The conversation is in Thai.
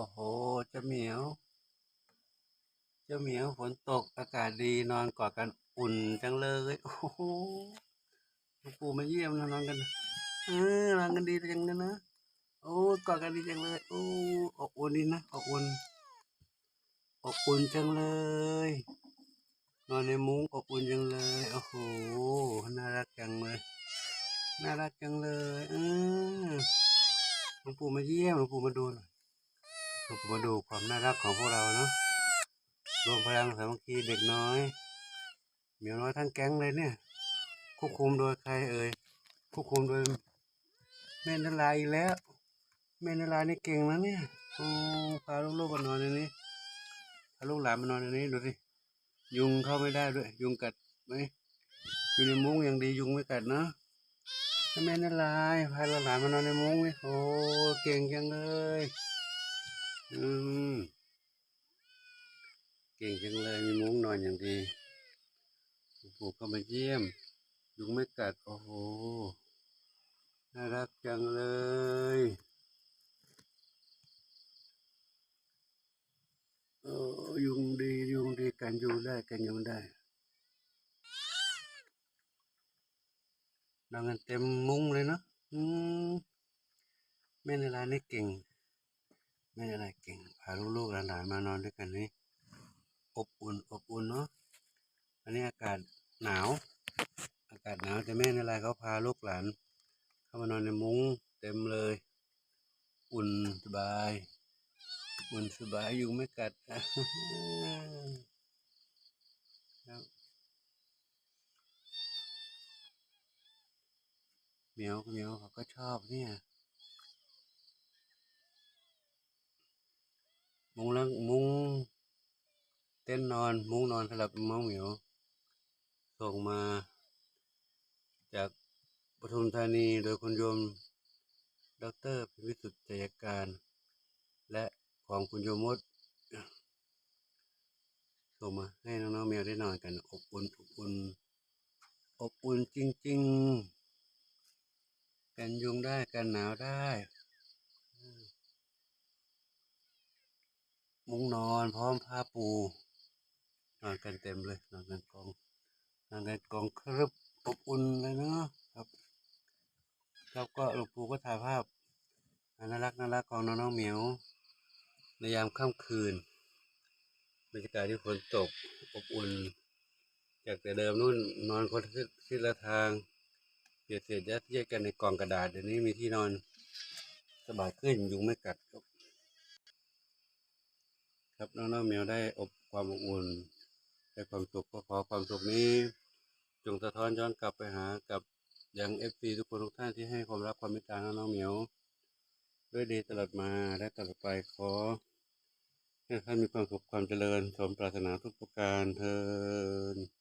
อ้โหเจ้าเหมียว เจ้าเหมียวฝนตกอากาศดีนอนกอดกันอุ่นจังเลย โอ้โหหลวงปู่มาเยี่ยมนะนอนกันเออนอนกันดีจังเลยนะโอ้กอดกันดีจังเลยโอ้อบอุ่นดีนะอบอุ่นอบอุ่นจังเลย นอนในมุ้งอบอุ่นจังเลยโอ้โหน่ารักจังเลยน่ารักจังเลยเออหลวงปู่มาเยี่ยมหลวงปู่มาดูหน่อย ลูกมาดูความน่ารักของพวกเราเนาะรวมพลังสามัคคีเด็กน้อยเหมียวน้อยทั้งแก๊งเลยเนี่ยควบคุมโดยใครเอ่ยควบคุมโดยแม่นลายอีกแล้วแม่นลายนี่เก่งนะเนี่ยโอ้พาลูกๆมานอนในนี้พาลูกหลานมานอนในนี้ดูสิยุงเข้าไม่ได้ด้วย ยุงกัดไหมอยู่ในมุ้งอย่างดียุงไม่กัดเนาะแม่นลายพาลูกหลานมานอนในมุ้งนี่โอ้เก่งจังเลย อืมเก่งจังเลยมีมุ้งนอนอย่างดีปู่ก็มาเยี่ยม ยุงไม่กัด โอ้โห น่ารักจังเลย เออยุงดี ยุงดีกันยุงได้กันยุงได้นอนกันเต็มมุ้งเลยเนาะอืมแม่ในร้านนี่เก่ง แม่ในร้านเก่งพาลูกๆหลานๆมานอนด้วยกันนี่อบอุ่นอบอุ่นเนาะอันนี้อากาศหนาว อากาศหนาวแต่แม่ในไรเขาพาลูกหลาน เข้ามานอนในมุ้งเต็มเลย อุ่นสบายอุ่นสบายอยุงไม่กัดครับเมียวเมียวเขาก็ชอบเนี่ย มุ้งล้วมุ้งเต้นนอนมุ้งนอนสำหรับน้องเหมียวส่งมา จากปทุมธานีโดยคุณโยมดอกเตอรพิวิสุทธิ์จัยการ และของคุณโยมมดส่งมาให้น้องๆแมวได้นอนกัน อบอุ่นอบอุ่นอบอุ่นจริง ๆ กันยุงได้กันหนาวได้ มุ้งนอนพร้อมผ้าปู นอนกันเต็มเลย นอนกันกอง นอนกันกองครึบอบอุ่นเลยเนาะครับครับก็หลวงปู่ก็ถ่ายภาพน่ารักน่ารักของน้องน้องเหมียว ในยามค่ำคืนบรรยากาศที่ฝนตกอบอุ่น จากแต่เดิมนู่นนอนคนละทิศละทางเปียนเศษยัดเยียดกันในกองกระดาษเดี๋ยวนี้มีที่นอนสบายขึ้นยุงไม่กัดครับ ครับน้องๆแมวได้อบความอบอุ่นได้ความสุขก็ขอความสุขนี้จงสะท้อนย้อนกลับไปหากับยังเอฟซีทุกคนทุกท่านที่ให้ความรักความเมตตาน้องๆเหมียว ด้วยดีตลอดมาและตลอดไปขอให้ท่านมีความสุขความเจริญสมปรารถนาทุกประการเทอ